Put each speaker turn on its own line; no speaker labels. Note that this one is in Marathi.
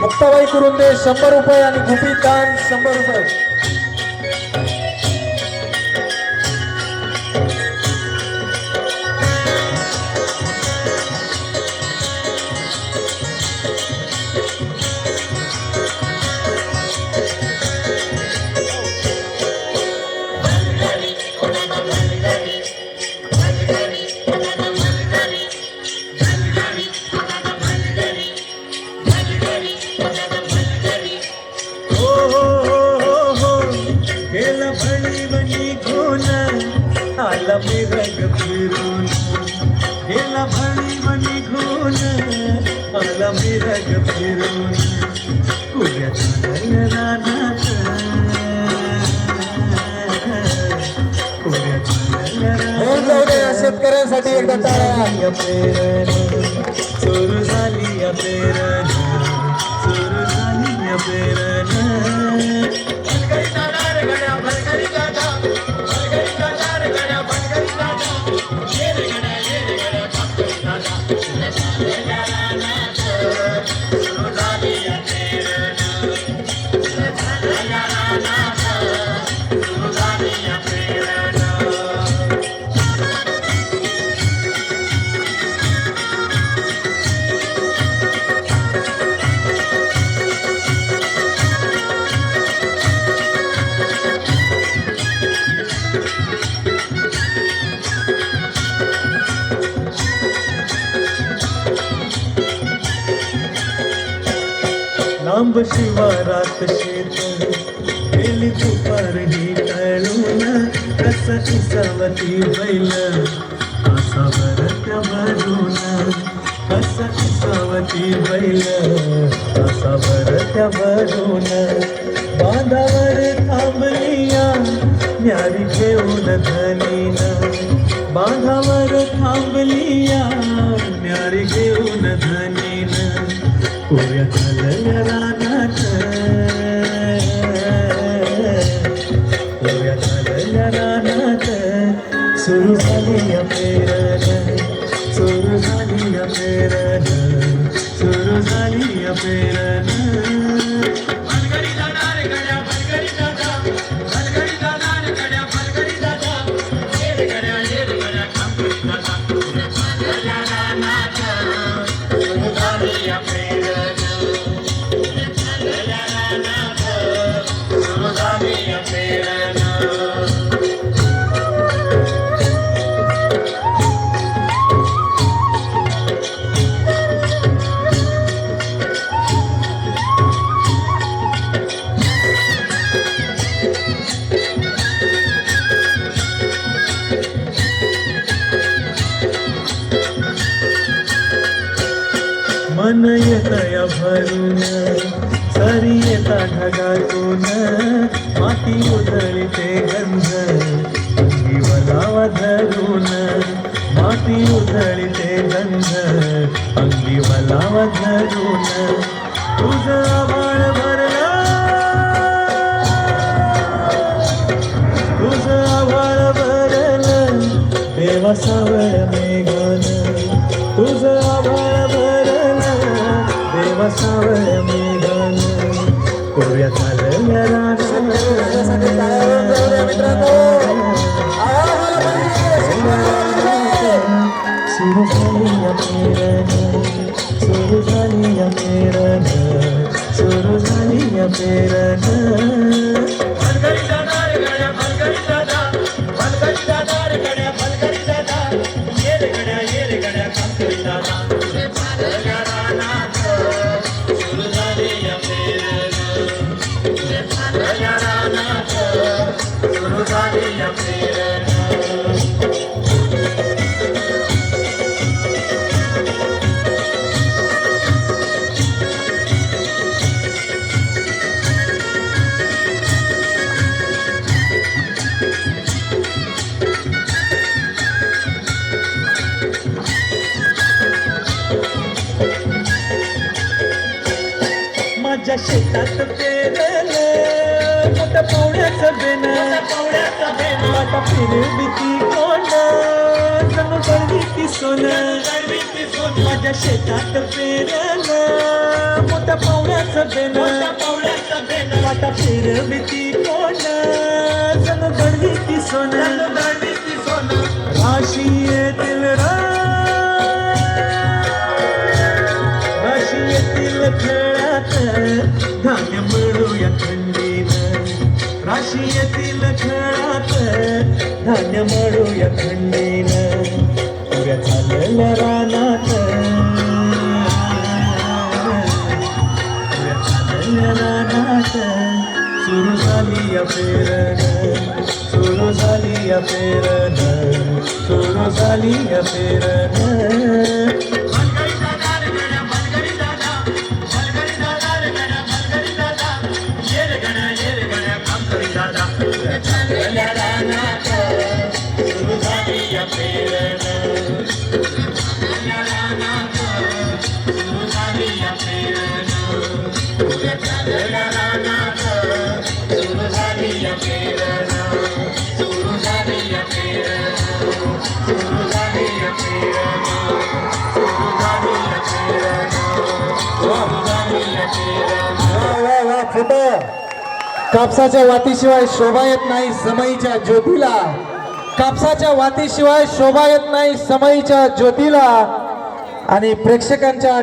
मुक्ताबाई कुरुंदे शंभर रुपये आणि गुपित दान शंभर रुपये.
आला मिरग फिरून. गेला भणी बनी घेऊन आला मिरग फिरून. रानात.
या शेतकऱ्यांसाठी एकदा टाळ्या.
चोर झाली या चोर झाली या Thank you. लांब शिवारात शेत गेली दुपार ही टळून कस इसावती बैल. असा भरत भरून कस इसावती बैल. असा भरत भरून बांधावर थांबलिया न्यारी घेऊन धनीन. बांधावर थांबलिया न्यारी घेऊन धनीन. कोऱ्या चालल्या झाली या पेरण सुरू झाली या मन येतया भरून. सरी येता ढगातून. माती उधळीते गंध. अंगी धरून माती उधळीते गंध. अंगी वलावा धरून तुझं आभाळ भरला. तुझं आभाळ भरलं. देवा सावळ
मेघ
सुरू झाली या पेरण माझ्या शेतात पेरलं. मोठ्या पावड्याचं बेन पावड्याचं बेन आता फिरली ती कोण? जणू गळवीती सोनं. माझ्या शेतात पेरलं. मोठ्या पावड्याचं बेन वाटा फिरविती कोण? जणू गळवीती सोनं. राशी येतील राशी खेळात धान्य मळूया थंडीनं राशी येतील खेळात धान्य मळूया थंडीनं पुऱ्या चालल्या रानात पुऱ्या चालल्या रानात सुरू झाली या पेरण सुरू झाली या पेरण सुरू झाली या पेरण
कापसाच्या वातीशिवाय शोभा येत नाही समईच्या ज्योतीला. कापसाच्या वातीशिवाय शोभा येत नाही समईच्या ज्योतीला आणि प्रेक्षकांच्या